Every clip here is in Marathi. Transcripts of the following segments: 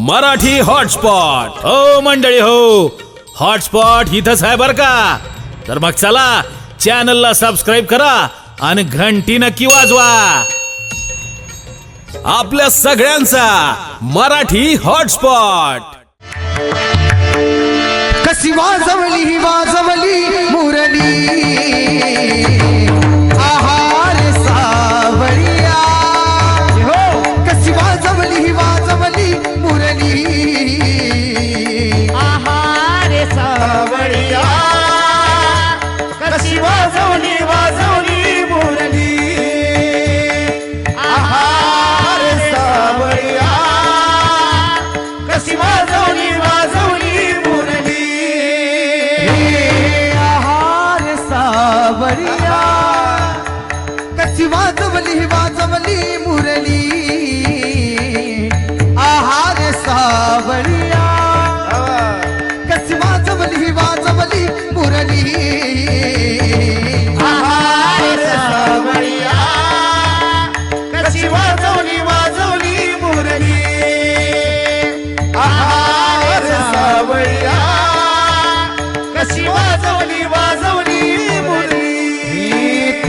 मराठी हॉटस्पॉट. हो मंडळी हो. हॉटस्पॉट इथंच आहे बर का? तर मग चला चॅनलला सबस्क्राईब करा आणि घंटी नक्की वाजवा. आपल्या सगळ्यांचा मराठी हॉटस्पॉट. कशी वाजवली ही वा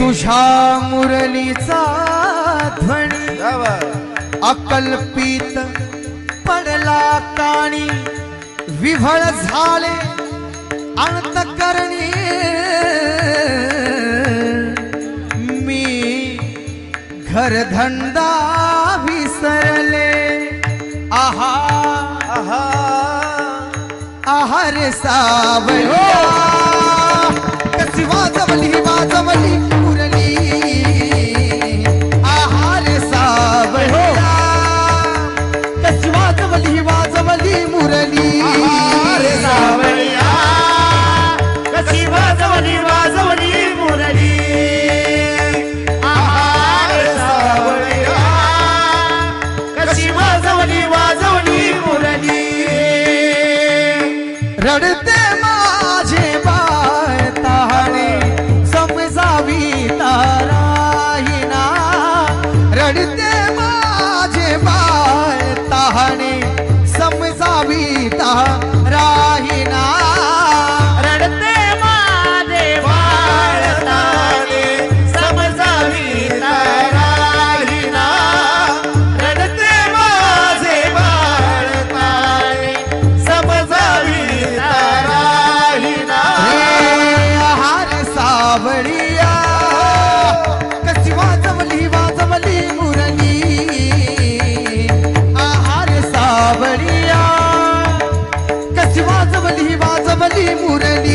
तुझ्या मुरलीचा ध्वनी अकल्पित पडला काणी विभळ झाले अंतकरणी. मी घरधंदा विसरले. आहा. आहा. आहार सावली हो. कशी वाजवली वाजवली?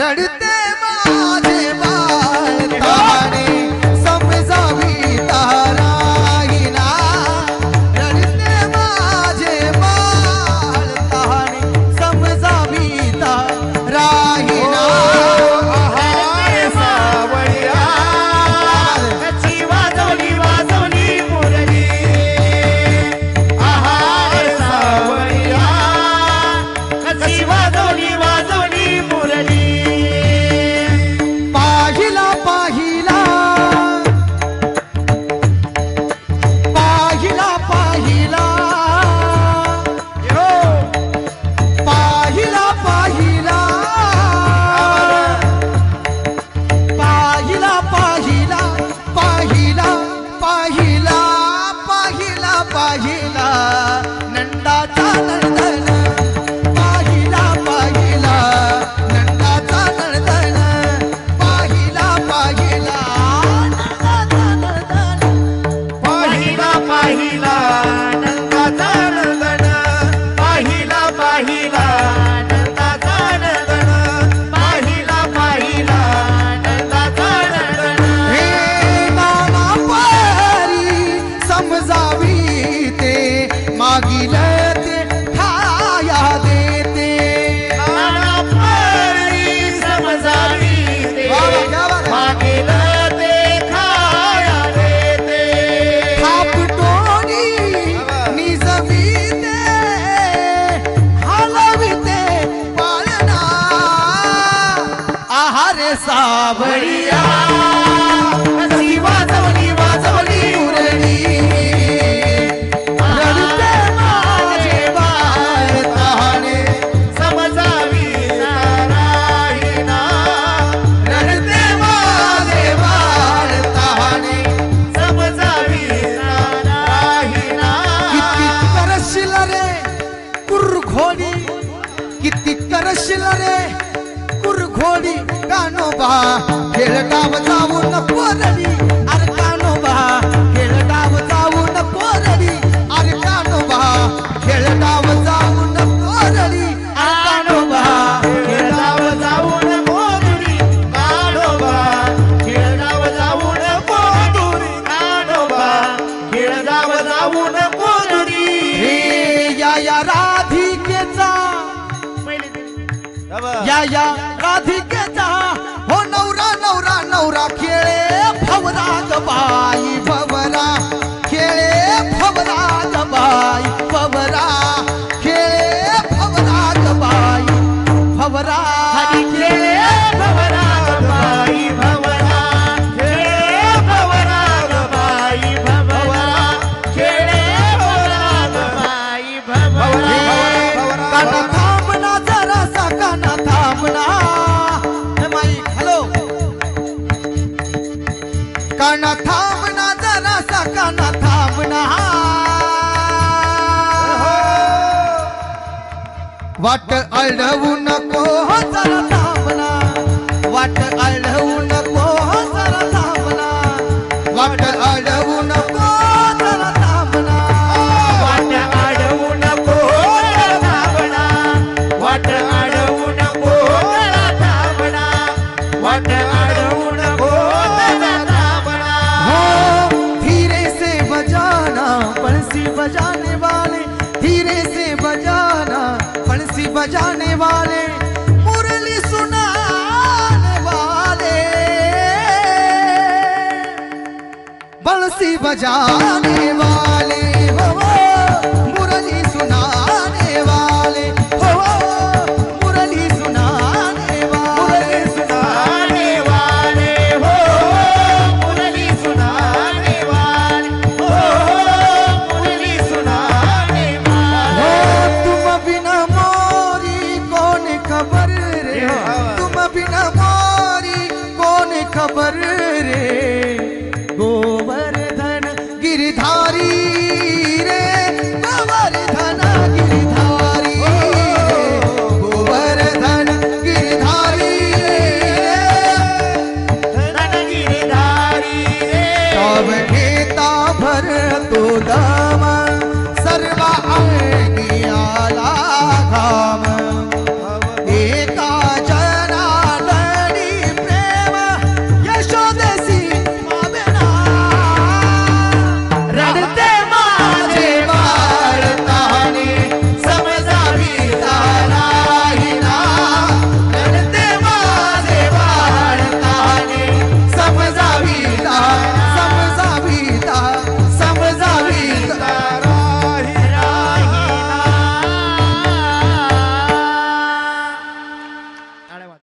લડતે માં सावरिया कानोबा अरे कानोबा अरे कानोबा अरे कानोबा जाऊन जाऊन जाऊन हे राधिकेचा या या राधिकेचा वाट अळवू नको हो जरा थांबना वाट अळवू नको जरा वाट नको जरा वाट अडवू नको हो वाट अडवू नको वाट अडवू हो बजाने वाले मुरली सुनाने वाले। बंसी बजाने あれは。